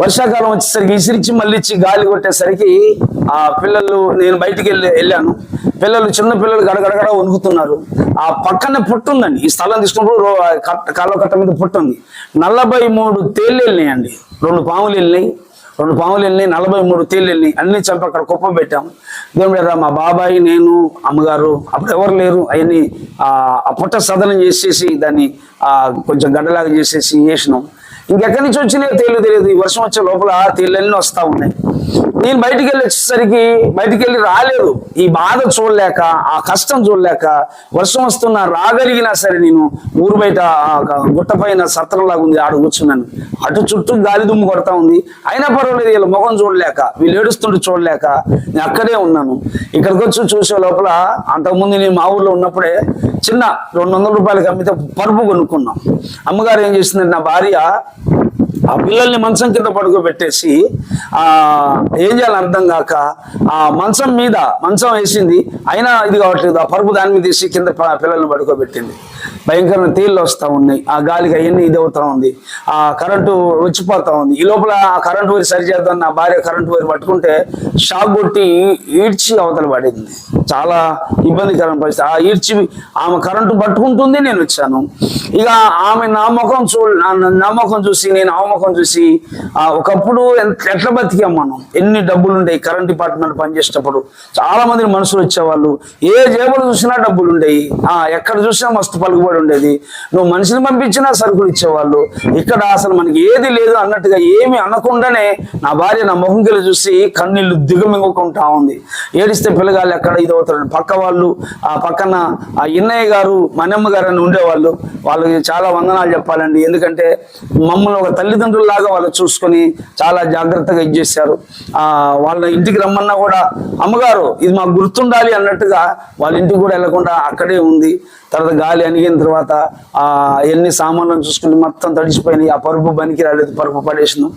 వర్షాకాలం వచ్చేసరికి ఇసిరిచ్చి మళ్ళీ ఇచ్చి గాలి కొట్టేసరికి ఆ పిల్లలు నేను బయటికి వెళ్ళి వెళ్ళాను. పిల్లలు చిన్న పిల్లలు గడగడగడ వణుకుతున్నారు. ఆ పక్కనే పుట్టు ఉందండి. ఈ స్థలం తీసుకున్నప్పుడు రో- కట్ట- కాలువ కట్ట మీద పుట్టు ఉంది. నలభై మూడు తేళ్ళు వెళ్ళినాయండి. రెండు పాములు వెళ్ళినాయి. రెండు పాములు వెళ్ళినాయి. నలభై మూడు తేళ్ళు వెళ్ళినాయి. అన్ని చంపి అక్కడ కుప్ప పెట్టాం దేవుడు మా బాబాయ్ నేను అమ్మగారు అప్పుడు ఎవరు లేరు. అవన్నీ ఆ పుట్ట సదనం చేసేసి దాన్ని కొంచెం గడ్డలాగా చేసేసి వేసినాం. ఇంకెక్కడి నుంచి వచ్చినాయో తేలు తెలియదు. ఈ వర్షం వచ్చే లోపల తేళ్ళన్నీ వస్తా ఉన్నాయి. నేను బయటికి వెళ్ళి వచ్చేసరికి బయటికి వెళ్ళి రాలేదు. ఈ బాధ చూడలేక ఆ కష్టం చూడలేక వర్షం వస్తున్నా రాగలిగినా సరే నేను ఊరు బయట ఆ గుట్ట పైన సత్రంలాగా ఉంది ఆడ కూర్చున్నాను. అటు చుట్టూ గాలి దుమ్ము కొడతా ఉంది. అయినా పర్వాలేదు వీళ్ళ ముఖం చూడలేక వీళ్ళు ఏడుస్తుంటే చూడలేక నేను అక్కడే ఉన్నాను. ఇక్కడికి వచ్చి చూసే లోపల అంతకుముందు నేను మా ఊర్లో ఉన్నప్పుడే చిన్న రెండు వందల రూపాయలకి అమ్మితే పరుపు కొనుక్కున్నాం. అమ్మగారు ఏం చేసిందంటే నా భార్య ఆ పిల్లల్ని మంచం కింద పడుకోబెట్టేసి ఆ ఏం చేయాలి అర్థం కాక ఆ మంచం మీద మంచం వేసింది. అయినా ఇది కావట్లేదు. ఆ పరుపు దాని మీద తీసి కింద పిల్లల్ని పడుకోబెట్టింది. భయంకరమైన తీళ్ళు వస్తూ ఉన్నాయి. ఆ గాలికి అవన్నీ ఇది అవుతా ఉంది. ఆ కరెంటు వచ్చిపోతా ఉంది. ఈ లోపల ఆ కరెంటు వైర్ సరి చేద్దాం నా భార్య కరెంటు వైర్ పట్టుకుంటే షాక్ కొట్టి ఈడ్చి అవతల పడింది. చాలా ఇబ్బందికరమైన పరిస్థితి. ఆ ఈడ్చి ఆమె కరెంటు పట్టుకుంటుంది నేను వచ్చాను. ఇక ఆమె నా ముఖం చూ నా- ముఖం చూసి నేను ఆ ముఖం చూసి ఒకప్పుడు ఎంత- ఎట్లా బతికాం మనం? ఎన్ని డబ్బులు ఉండేవి కరెంట్ డిపార్ట్మెంట్ పనిచేసేటప్పుడు చాలా మంది మనుషులు వచ్చేవాళ్ళు ఏ జేబులు చూసినా డబ్బులు ఉండేవి ఆ ఎక్కడ చూసినా మస్తు పలుకుబడి ఉండేది. నువ్వు మనిషిని పంపించినా సరుకులు ఇచ్చేవాళ్ళు. ఇక్కడ అసలు మనకి ఏది లేదు అన్నట్టుగా ఏమి అనకుండానే నా భార్య నా ముఖం చూసి కన్నీళ్ళు దిగమింగుకుంటా ఉంది. ఏడిస్తే పిల్లగాళ్ళు ఎక్కడ? ఇది అవుతారు పక్క వాళ్ళు ఆ పక్కన ఆ ఇన్నయ్య గారు మనమ్మ గారు అని ఉండేవాళ్ళు. వాళ్ళకి చాలా వందనాలు చెప్పాలండి. ఎందుకంటే మమ్మల్ని ఒక తల్లిదండ్రుల్లాగా వాళ్ళు చూసుకొని చాలా జాగ్రత్తగా ఇచ్చేసారు ఆ వాళ్ళ ఇంటికి రమ్మన్నా కూడా అమ్మగారు ఇది మాకు గుర్తుండాలి అన్నట్టుగా వాళ్ళ ఇంటికి కూడా వెళ్ళకుండా అక్కడే ఉంది. తర్వాత గాలి అణిగిన తర్వాత ఆ ఎన్ని సామాన్లను చూసుకుంటే మొత్తం తడిచిపోయినాయి. ఆ పరుపు బనికి రాలేదు పరుపు పడేసినాం